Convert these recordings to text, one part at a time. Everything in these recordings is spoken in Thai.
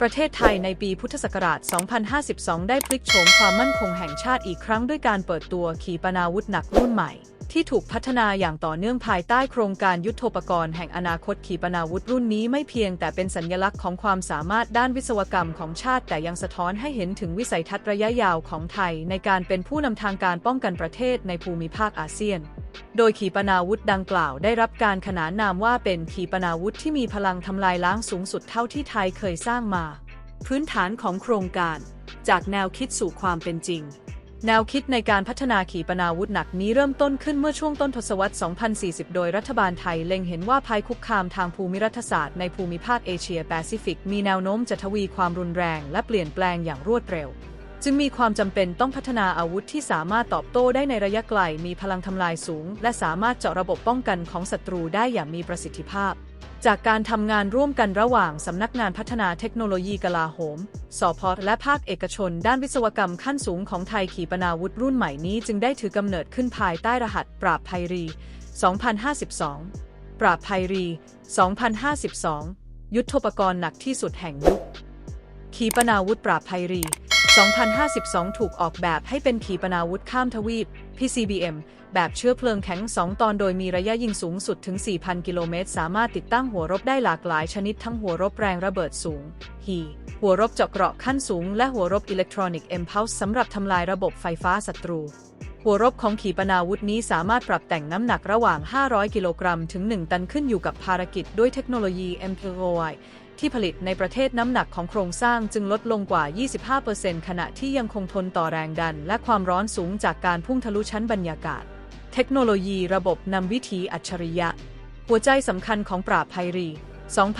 ประเทศไทยในปีพุทธศักราช 2052 ได้พลิกโฉมความมั่นคงแห่งชาติอีกครั้งด้วยการเปิดตัวขีปนาวุธหนักรุ่นใหม่ ที่ถูกพัฒนาอย่างต่อเนื่องภายใต้โครงการยุทโธปกรณ์แห่งอนาคตขีปนาวุธรุ่นนี้ไม่เพียงแต่เป็นสัญลักษณ์ของความสามารถด้านวิศวกรรมของชาติ แต่ยังสะท้อนให้เห็นถึงวิสัยทัศน์ระยะยาวของไทย ในการเป็นผู้นำทางการป้องกันประเทศในภูมิภาคอาเซียน โดยขีปนาวุธดังกล่าวได้รับการขนานนามว่าเป็นขีปนาวุธที่มีพลังทำลายล้างสูงสุดเท่าที่ไทยเคยสร้างมา พื้นฐานของโครงการ จากแนวคิดสู่ความเป็นจริง แนวคิดในการพัฒนาขีปนาวุธหนักนี้เริ่มต้นขึ้นเมื่อช่วงต้นทศวรรษ 2040 โดยรัฐบาลไทยเล็งเห็นว่าภัยคุกคามทางภูมิรัฐศาสตร์ในภูมิภาคเอเชียแปซิฟิก มีแนวโน้มจะทวีความรุนแรงและเปลี่ยนแปลงอย่างรวดเร็ว จึงมีความจำเป็นต้องพัฒนาอาวุธที่สามารถตอบโต้ได้ในระยะไกล มีพลังทำลายสูง และสามารถเจาะระบบป้องกันของศัตรูได้อย่างมีประสิทธิภาพ จากการทำงานร่วมกันระหว่างสำนักงานพัฒนาเทคโนโลยีกลาโหม สพและภาคเอกชน ด้านวิศวกรรมขั้นสูงของไทยขีปนาวุธรุ่นใหม่นี้ จึงได้ถือกำเนิดขึ้นภายใต้รหัสปราบภัยรี 2052 ปราบภัยรี 2052 ยุทธปกรณ์หนักที่สุดแห่งยุคขีปนาวุธปราบภัยรี 2052 ถูกออกแบบให้เป็นขีปนาวุธข้ามทวีป PCBM แบบเชื้อเพลิงแข็ง 2 ตอนโดยมีระยะยิงสูงสุดถึง 4,000 กิโลเมตร สามารถติดตั้งหัวรบได้หลากหลายชนิดทั้งหัวรบแรงระเบิดสูง HE หัวรบเจาะเกราะขั้นสูง และหัวรบอิเล็กทรอนิกส์ Impulse สำหรับทำลายระบบไฟฟ้าศัตรู หัวรบของขีปนาวุธนี้สามารถปรับแต่งน้ำหนักระหว่าง 500 กิโลกรัมถึง 1 ตันขึ้นอยู่กับภารกิจด้วยเทคโนโลยี MPOI ที่ผลิตในประเทศน้ำหนักของโครงสร้างจึงลดลงกว่า 25%ขณะที่ยังคงทนต่อแรงดัน และความร้อนสูงจากการพุ่งทะลุชั้นบรรยากาศ เทคโนโลยีระบบนำวิถีอัจฉริยะ หัวใจสำคัญของปราบภัยรี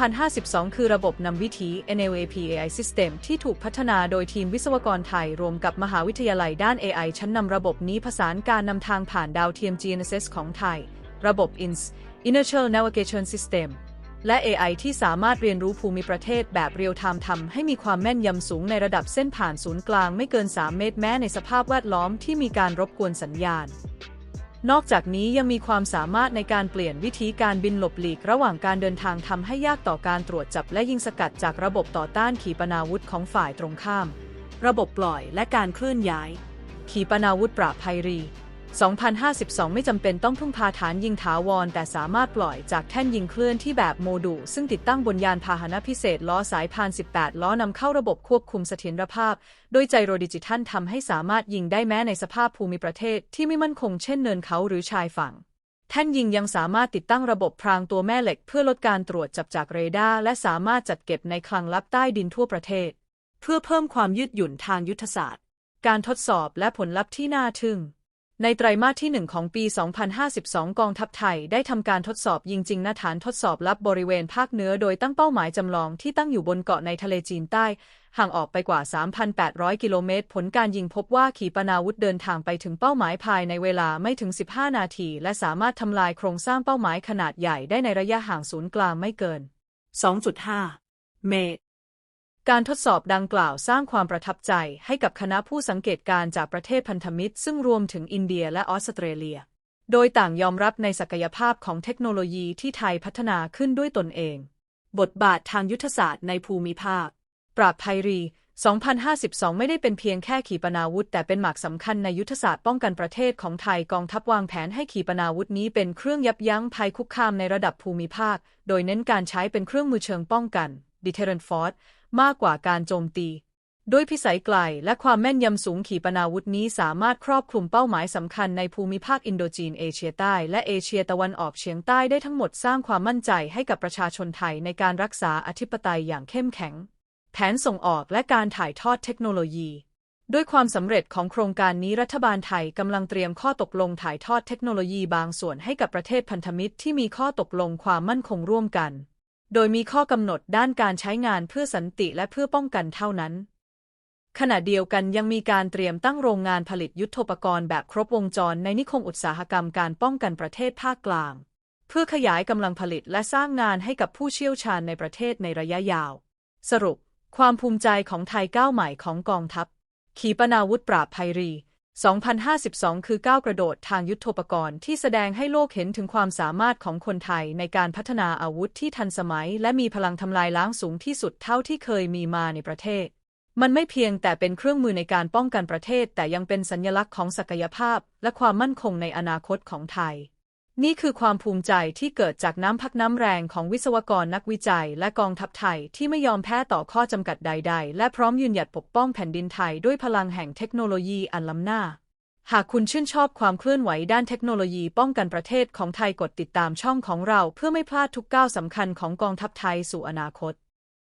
2052 คือระบบนำวิถี NLAP AI System ที่ถูกพัฒนาโดยทีมวิศวกรไทย รวมกับมหาวิทยาลัยด้าน AI ชั้นนำระบบนี้ผสานการนำทางผ่านดาวเทียม GNSS ของไทย ระบบ INS Inertial Navigation System และ AI ที่สามารถเรียนรู้ภูมิประเทศแบบเรียลไทม์ทำให้มีความแม่นยำสูงในระดับเส้นผ่านศูนย์กลางไม่เกิน 3 เมตรแม้ในสภาพแวดล้อมที่มีการรบกวนสัญญาณ นอกจากนี้ยังมีความสามารถในการเปลี่ยนวิธีการบินหลบหลีกระหว่างการเดินทางทำให้ยากต่อการตรวจจับและยิงสกัดจากระบบต่อต้านขีปนาวุธของฝ่ายตรงข้าม ระบบปล่อยและการเคลื่อนย้าย ขีปนาวุธปราบภัยรี 2052 ไม่จำเป็นต้องพึ่งพาฐานยิงถาวร แต่สามารถปล่อยจากแท่นยิงเคลื่อนที่แบบโมดูลซึ่งติดตั้งบนยานพาหนะพิเศษล้อสายพาน 18 ล้อนำเข้าระบบควบคุมเสถียรภาพ โดยไจโรดิจิทัลทำให้สามารถยิงได้แม้ในสภาพภูมิประเทศที่ไม่มั่นคงเช่นเนินเขาหรือชายฝั่ง แท่นยิงยังสามารถติดตั้งระบบพรางตัวแม่เหล็ก เพื่อลดการตรวจจับจากเรดาร์และสามารถจัดเก็บในคลังลับใต้ดินทั่วประเทศ เพื่อเพิ่มความยืดหยุ่นทางยุทธศาสตร์ การทดสอบและผลลัพธ์ที่น่าทึ่ง ในไตรมาสที่ 1 ของปี 2052 กองทัพไทยได้ทำการทดสอบยิงจริงณฐานทดสอบลับบริเวณภาคเหนือโดยตั้งเป้าหมายจำลองที่ตั้งอยู่บนเกาะในทะเลจีนใต้ ห่างออกไปกว่า 3,800 กิโลเมตร ผลการยิงพบว่าขีปนาวุธเดินทางไปถึงเป้าหมายภายในเวลาไม่ถึง 15 นาที และสามารถทำลายโครงสร้างเป้าหมายขนาดใหญ่ได้ในระยะห่างศูนย์กลางไม่เกิน 2.5 เมตร การทดสอบดังกล่าวสร้างความประทับใจให้กับคณะผู้สังเกตการณ์จากประเทศพันธมิตร ซึ่งรวมถึงอินเดียและออสเตรเลีย โดยต่างยอมรับในศักยภาพของเทคโนโลยีที่ไทยพัฒนาขึ้นด้วยตนเอง บทบาททางยุทธศาสตร์ในภูมิภาค ปราบภัยรี 2052 ไม่ได้เป็นเพียงแค่ขีปนาวุธ แต่เป็นหมากสำคัญในยุทธศาสตร์ป้องกันประเทศของไทยกองทัพวางแผนให้ขีปนาวุธนี้เป็นเครื่องยับยั้งภัยคุกคามในระดับภูมิภาค โดยเน้นการใช้เป็นเครื่องมือเชิงป้องกัน deterrent force มากกว่าการโจมตีด้วยพิสัยไกลและความแม่นยำสูงขีปนาวุธนี้สามารถครอบคลุมเป้าหมายสำคัญในภูมิภาคอินโดจีนเอเชียใต้และเอเชียตะวันออกเฉียงใต้ได้ทั้งหมดสร้างความมั่นใจให้กับประชาชนไทยในการรักษาอธิปไตยอย่างเข้มแข็ง แผนส่งออกและการถ่ายทอดเทคโนโลยี ด้วยความสำเร็จของโครงการนี้รัฐบาลไทยกำลังเตรียมข้อตกลงถ่ายทอดเทคโนโลยีบางส่วนให้กับประเทศพันธมิตรที่มีข้อตกลงความมั่นคงร่วมกัน โดยมีข้อกำหนดด้านการใช้งานเพื่อสันติและเพื่อป้องกันเท่านั้น ขณะเดียวกันยังมีการเตรียมตั้งโรงงานผลิตยุทโธปกรณ์แบบครบวงจรในนิคมอุตสาหกรรมการป้องกันประเทศภาคกลาง เพื่อขยายกำลังผลิตและสร้างงานให้กับผู้เชี่ยวชาญในประเทศในระยะยาว สรุป ความภูมิใจของไทยก้าวใหม่ของกองทัพ ขีปนาวุธปราบภัยรี 2052 คือก้าวกระโดดทางยุทธปกรณ์ที่แสดงให้โลกเห็นถึงความสามารถของคนไทยในการพัฒนาอาวุธที่ทันสมัย และมีพลังทำลายล้างสูงที่สุดเท่าที่เคยมีมาในประเทศ มันไม่เพียงแต่เป็นเครื่องมือในการป้องกันประเทศ แต่ยังเป็นสัญลักษณ์ของศักยภาพ และความมั่นคงในอนาคตของไทย นี่คือความภูมิใจที่เกิดจากน้ำพักน้ำแรงของวิศวกรนักวิจัย และกองทัพไทยที่ไม่ยอมแพ้ต่อข้อจำกัดใด ๆ และพร้อมยืนหยัดปกป้องแผ่นดินไทยด้วยพลังแห่งเทคโนโลยีอันล้ำหน้า หากคุณชื่นชอบความเคลื่อนไหวด้านเทคโนโลยีป้องกันประเทศของไทยกดติดตามช่องของเราเพื่อไม่พลาดทุกก้าวสำคัญของกองทัพไทยสู่อนาคต